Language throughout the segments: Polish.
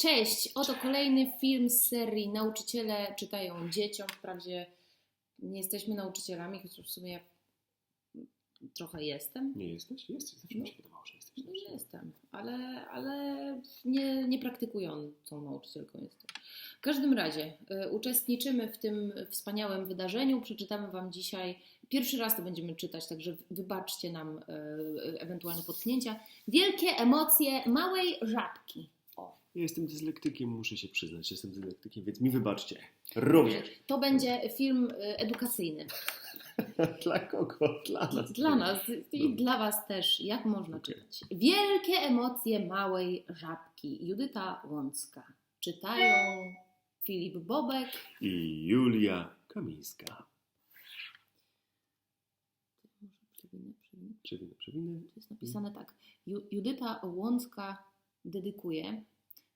Cześć, oto kolejny film z serii Nauczyciele czytają dzieciom. Wprawdzie nie jesteśmy nauczycielami, chociaż w sumie trochę jestem. Nie jesteś? Jesteś. Zawsze mi się wydawało, że jesteś. Nie jestem, ale, ale nie, nie praktykującą nauczycielką jestem. W każdym razie y, uczestniczymy w tym wspaniałym wydarzeniu. Przeczytamy Wam dzisiaj. Pierwszy raz to będziemy czytać, także wybaczcie nam y, ewentualne potknięcia. Wielkie emocje małej żabki. Ja jestem dyslektykiem, muszę się przyznać. Jestem dyslektykiem, więc mi wybaczcie. Również. To będzie film y, edukacyjny. Dla kogo? Dla nas. Dla nas i No. dla Was też. Jak można Okej. czytać? Wielkie emocje małej żabki. Judyta Łącka. Czytają Filip Bobek. I Julia Kamińska. Przewinę, przewinę. Przewinę, przewinę. To jest napisane tak. Ju- Judyta Łącka dedykuje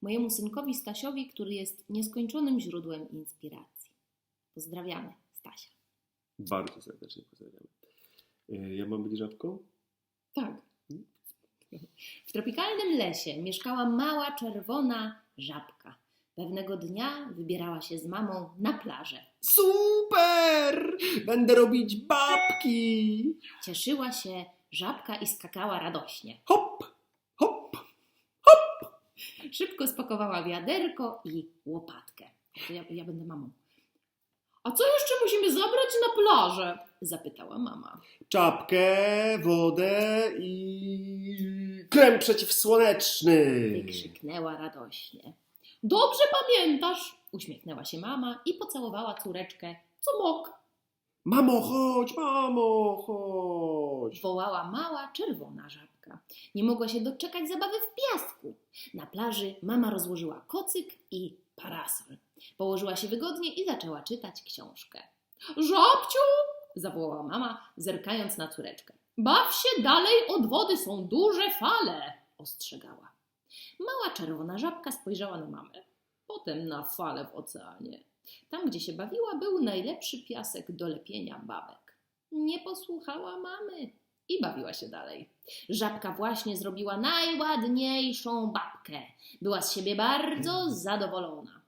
mojemu synkowi Stasiowi, który jest nieskończonym źródłem inspiracji. Pozdrawiamy, Stasia. Bardzo serdecznie pozdrawiamy. Y, Ja mam być żabką? Tak. W tropikalnym lesie mieszkała mała czerwona żabka. Pewnego dnia wybierała się z mamą na plażę. Super! Będę robić babki! Cieszyła się żabka i skakała radośnie. Hop! Szybko spakowała wiaderko i łopatkę. To ja, ja będę mamą. A co jeszcze musimy zabrać na plażę? Zapytała mama. Czapkę, wodę i krem przeciwsłoneczny. Wykrzyknęła radośnie. Dobrze pamiętasz, uśmiechnęła się mama i pocałowała córeczkę, co mok. Mamo, chodź, mamo, chodź. Wołała mała, czerwona żabka. Nie mogła się doczekać zabawy w piasku. Na plaży mama rozłożyła kocyk i parasol. Położyła się wygodnie i zaczęła czytać książkę. Żabciu! zawołała mama, zerkając na córeczkę. Baw się dalej, od wody są duże fale, ostrzegała. Mała czerwona żabka spojrzała na mamę, potem na fale w oceanie. Tam, gdzie się bawiła, był najlepszy piasek do lepienia babek. Nie posłuchała mamy i bawiła się dalej. Żabka właśnie zrobiła najładniejszą babkę. Była z siebie bardzo zadowolona.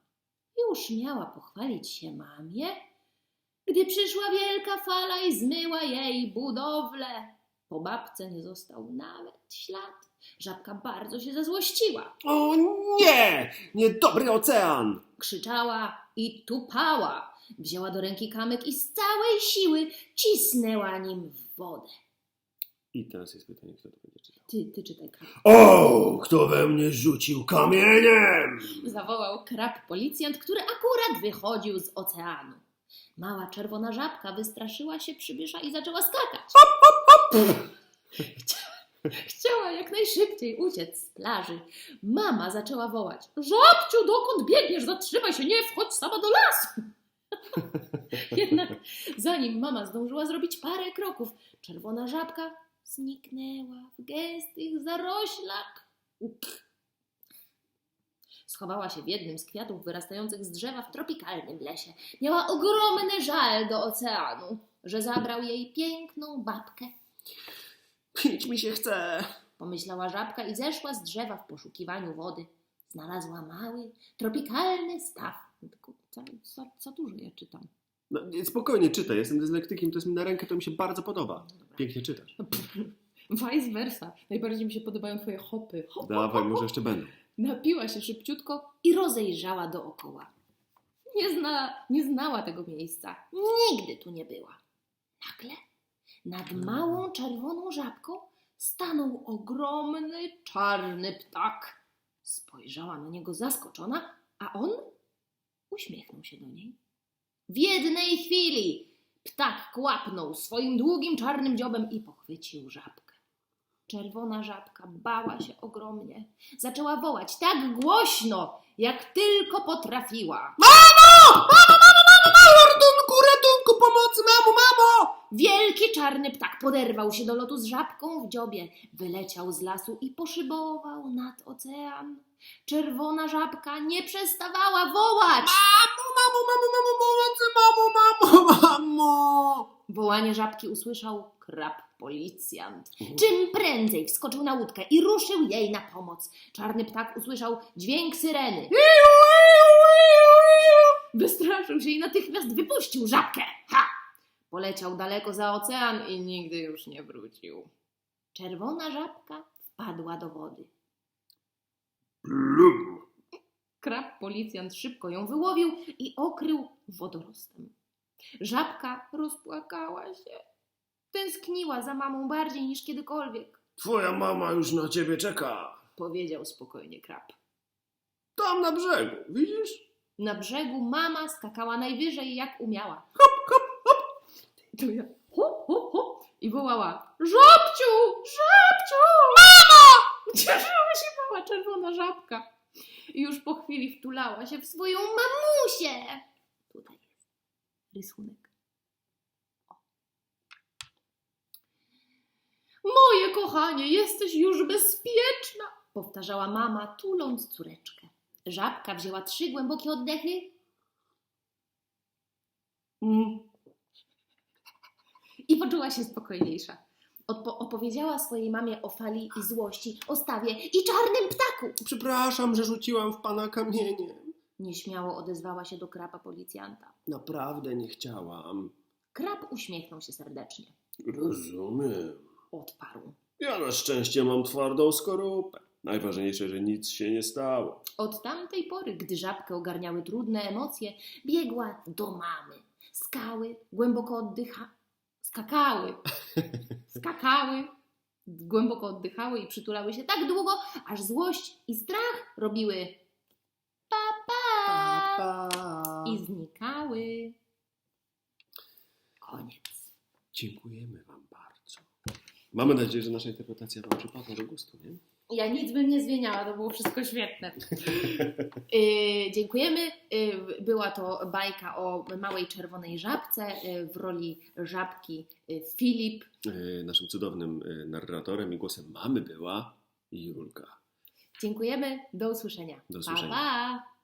Już miała pochwalić się mamie, gdy przyszła wielka fala i zmyła jej budowlę. Po babce nie został nawet ślad. Żabka bardzo się zezłościła. O nie! Niedobry ocean! Krzyczała i tupała. Wzięła do ręki kamyk i z całej siły cisnęła nim w wodę. I teraz jest pytanie, kto to będzie czytał. Ty, ty czytaj krab. O, kto we mnie rzucił kamieniem? Zawołał krab policjant, który akurat wychodził z oceanu. Mała czerwona żabka wystraszyła się przybysza i zaczęła skakać. Chciała, chciała jak najszybciej uciec z plaży. Mama zaczęła wołać: Żabciu, dokąd biegniesz? Zatrzymaj się, nie wchodź sama do lasu. Jednak zanim mama zdążyła zrobić parę kroków, czerwona żabka zniknęła w gęstych zaroślach. Upch. Schowała się w jednym z kwiatów wyrastających z drzewa w tropikalnym lesie. Miała ogromny żal do oceanu, że zabrał jej piękną babkę. Pić mi się chce. Pomyślała żabka i zeszła z drzewa w poszukiwaniu wody. Znalazła mały, tropikalny staw. Tylko za, za, za dużo ja czytam. No, nie, spokojnie, czytaj. Jestem dyslektykiem, to jest mi na rękę, to mi się bardzo podoba. Pięknie czytasz. Vice versa. Najbardziej mi się podobają twoje hopy. Hop, Dawaj, może jeszcze będą. Napiła się szybciutko i rozejrzała dookoła. Nie, zna, nie znała tego miejsca. Nigdy tu nie była. Nagle nad małą czerwoną żabką stanął ogromny czarny ptak. Spojrzała na niego zaskoczona, a on uśmiechnął się do niej. W jednej chwili ptak kłapnął swoim długim czarnym dziobem i pochwycił żabkę. Czerwona żabka bała się ogromnie. Zaczęła wołać tak głośno, jak tylko potrafiła. Ratunku, ratunku, pomocy, mamo, mamo! Wielki czarny ptak poderwał się do lotu z żabką w dziobie, wyleciał z lasu i poszybował nad ocean. Czerwona żabka nie przestawała wołać. Mamo! Wołanie żabki usłyszał krab policjant. Czym prędzej wskoczył na łódkę i ruszył jej na pomoc. Czarny ptak usłyszał dźwięk syreny. Wystraszył się i natychmiast wypuścił żabkę. Ha! Poleciał daleko za ocean i nigdy już nie wrócił. Czerwona żabka wpadła do wody. Plum. Krab policjant szybko ją wyłowił i okrył wodorostem. Żabka rozpłakała się. Tęskniła za mamą bardziej niż kiedykolwiek, Twoja mama już na ciebie czeka. powiedział spokojnie krab. Tam na brzegu, widzisz? Na brzegu mama skakała najwyżej jak umiała. Hop, hop, hop. To ja hop, hop, hop i wołała Żabciu! Żabciu! Mama! Cieszyła się mała czerwona żabka. I już po chwili wtulała się w swoją mamusię. Tutaj rysunek. O. Moje kochanie, jesteś już bezpieczna, powtarzała mama, tuląc córeczkę. Żabka wzięła trzy głębokie oddechy Mm. i poczuła się spokojniejsza. Odpo- opowiedziała swojej mamie o fali i złości, o stawie i czarnym ptaku. Przepraszam, że rzuciłam w pana kamieniem. Nieśmiało odezwała się do kraba policjanta. Naprawdę nie chciałam. Krab uśmiechnął się serdecznie. Rozumiem. Odparł. Ja na szczęście mam twardą skorupę. Najważniejsze, że nic się nie stało. Od tamtej pory, gdy żabkę ogarniały trudne emocje, biegła do mamy. Skały, głęboko oddycha... Skakały. Skakały, głęboko oddychały i przytulały się tak długo, aż złość i strach robiły pa, pa, Pa. i znikały. Koniec. Dziękujemy wam bardzo. Mamy nadzieję, że nasza interpretacja wam przypadła do gustu, nie? Ja nic bym nie zmieniała, to było wszystko świetne. Y, dziękujemy. Y, była to bajka o małej czerwonej żabce y, w roli żabki y, Filip. E, Naszym cudownym e, narratorem i głosem mamy była Julka. Dziękujemy. Do usłyszenia. Do usłyszenia. Pa, pa.